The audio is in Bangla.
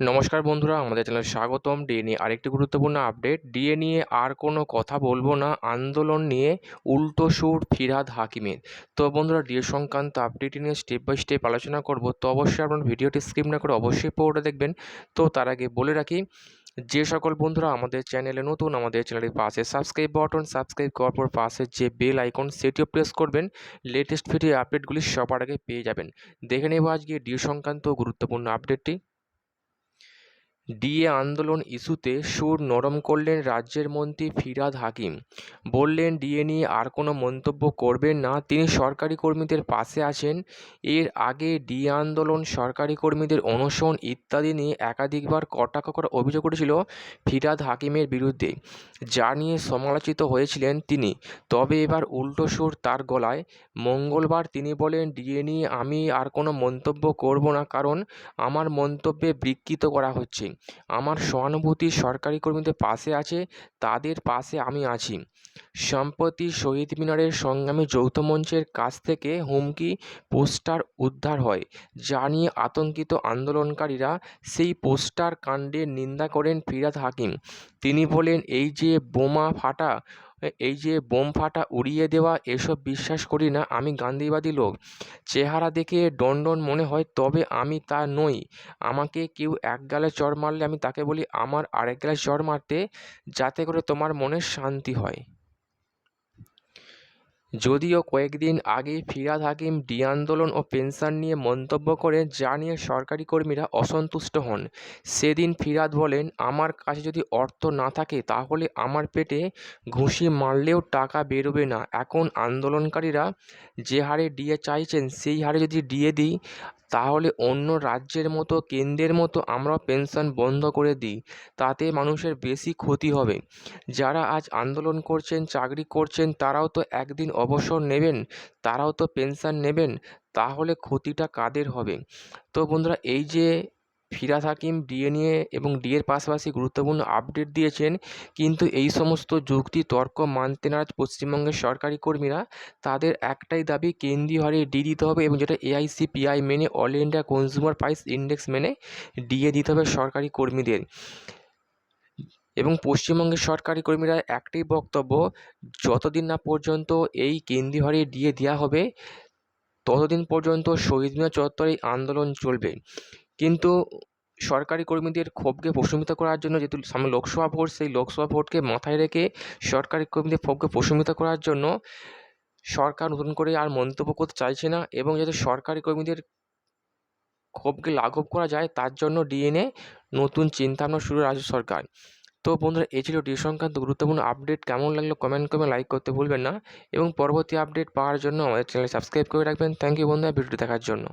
নমস্কার বন্ধুরা, আমাদের চ্যানেলে স্বাগতম। ডিএ নিয়ে আরেকটি গুরুত্বপূর্ণ আপডেট। ডিএ নিয়ে আর কোনো কথা বলব না। আন্দোলন নিয়ে উল্টো সুর ফিরাদ হাকিমের। তো বন্ধুরা ডিএ সংক্রান্ত আপডেট নিয়ে স্টেপ বাই স্টেপ আলোচনা করব। তো অবশ্যই আপনার ভিডিওটি স্কিপ না করে অবশ্যই পুরোটা দেখবেন। তো তার আগে বলে রাখি, যে সকল বন্ধুরা আমাদের চ্যানেলে নতুন, আমাদের চ্যানেলের পাশে সাবস্ক্রাইব বাটন সাবস্ক্রাইব করার পর পাশে যে বেল আইকন সেটিও প্রেস করবেন। লেটেস্ট ভিডিও আপডেটগুলি সবার আগে পেয়ে যাবেন। দেখে নেব আজকে ডিএ সংক্রান্ত গুরুত্বপূর্ণ আপডেটটি ডিএ আন্দোলন ইস্যুতে সুর নরম করলেন রাজ্যের মন্ত্রী ফিরাদ হাকিম। বললেন, ডিএ নিয়ে আর কোনো মন্তব্য করবেন না। তিনি সরকারি কর্মীদের পাশে আছেন। এর আগে ডিএ আন্দোলন, সরকারি কর্মীদের অনশন ইত্যাদি নিয়ে একাধিকবার কটাক্ষ করার অভিযোগ উঠেছিল ফিরাদ হাকিমের বিরুদ্ধে। যা নিয়ে সমালোচিত হয়েছিলেন তিনি। তবে এবার উল্টো সুর তার গলায়। মঙ্গলবার তিনি বলেন, ডিএ নিয়ে আমি আর কোনো মন্তব্য করব না। কারণ আমার মন্তব্যে বিকৃত করা হচ্ছে। আমার সহানুভূতি সরকারি কর্মীদের পাশে আছে, তাদের পাশে আমি আছি। সম্প্রতি শহীদ মিনারের সংগ্রামী যৌথ মঞ্চের কাছ থেকে হুমকি, পোস্টার উদ্ধার হয়। যা নিয়ে আতঙ্কিত আন্দোলনকারীরা সেই পোস্টার কাণ্ডের নিন্দা করেন ফিরাদ হাকিম। তিনি বলেন, এই যে বোমা ফাটা এই যে বোম ফাটা উড়িয়ে দেওয়া এসব বিশ্বাস করি না, আমি গান্ধীবাদী লোক। চেহারা দেখে ডনডন মনে হয়, তবে আমি তা নই। আমাকে কেউ এক গালে চড় মারলে আমি তাকে বলি, আমার আরেক গালে চড় মারতে যাতে করে তোমার মনে শান্তি হয়। যদিও কয়েকদিন আগে ফিরাদ হাকিম ডি আন্দোলন ও পেনশন নিয়ে মন্তব্য করে যা নিয়ে সরকারি কর্মীরা অসন্তুষ্ট হন। সেদিন ফিরাদ বলেন, আমার কাছে যদি অর্থ না থাকে, তাহলে আমার পেটে ঘুষি মারলেও টাকা বেরোবে না। এখন আন্দোলনকারীরা যে হারে ডিএ চাইছেন, সেই হারে যদি ডিএ দিই তাহলে অন্য রাজ্যের মতো কেন্দ্রের মতো আমরা পেনশন বন্ধ করে দিই, তাতে মানুষের বেশি ক্ষতি হবে। যারা আজ আন্দোলন করছেন, চাকরি করছেন, তারাও তো একদিন অবসর নেবেন, তারাও তো পেনশন নেবেন, তাহলে ক্ষতিটা কাদের হবে? তো বন্ধুরা, এই যে ফিরাদ হাকিম ডিএ নিয়ে এবং ডিএর পাশাপাশি গুরুত্বপূর্ণ আপডেট দিয়েছেন, কিন্তু এই সমস্ত যুক্তি তর্ক মানতে নারাজ পশ্চিমবঙ্গের সরকারি কর্মীরা। তাদের একটাই দাবি, কেন্দ্রীয় হারে ডি দিতে হবে এবং যেটা এআইসিপিআই মেনে, all India consumer price index মেনে ডিএ দিতে হবে সরকারি কর্মীদের। এবং পশ্চিমবঙ্গের সরকারি কর্মীরা একটাই বক্তব্য, যতদিন না পর্যন্ত এই কেন্দ্রীয় হারে ডিএ দেওয়া হবে, ততদিন পর্যন্ত শহীদ মিনার চত্বরে আন্দোলন চলবে। কিন্তু সরকারি কর্মীদের ক্ষোভকে প্রশমিত করার জন্য যেহেতু সামনে লোকসভা ভোট, সেই লোকসভা ভোটকে মাথায় রেখে সরকারি কর্মীদের ক্ষোভকে প্রশমিত করার জন্য সরকার নতুন করে আর মন্তব্য করতে চাইছে না এবং যাতে সরকারি কর্মীদের ক্ষোভকে লাঘব করা যায়, তার জন্য ডিএনএ নতুন চিন্তাভাবনা শুরু রাজ্য সরকার। তো বন্ধুরা, এই ছিল ডি সংক্রান্ত গুরুত্বপূর্ণ আপডেট। কেমন লাগল কমেন্ট করে লাইক করতে ভুলবেন না। এবং পরবর্তী আপডেট পাওয়ার জন্য আমাদের চ্যানেল সাবস্ক্রাইব করে রাখবেন। থ্যাংক ইউ বন্ধুরা, ভিডিওটি দেখার জন্য।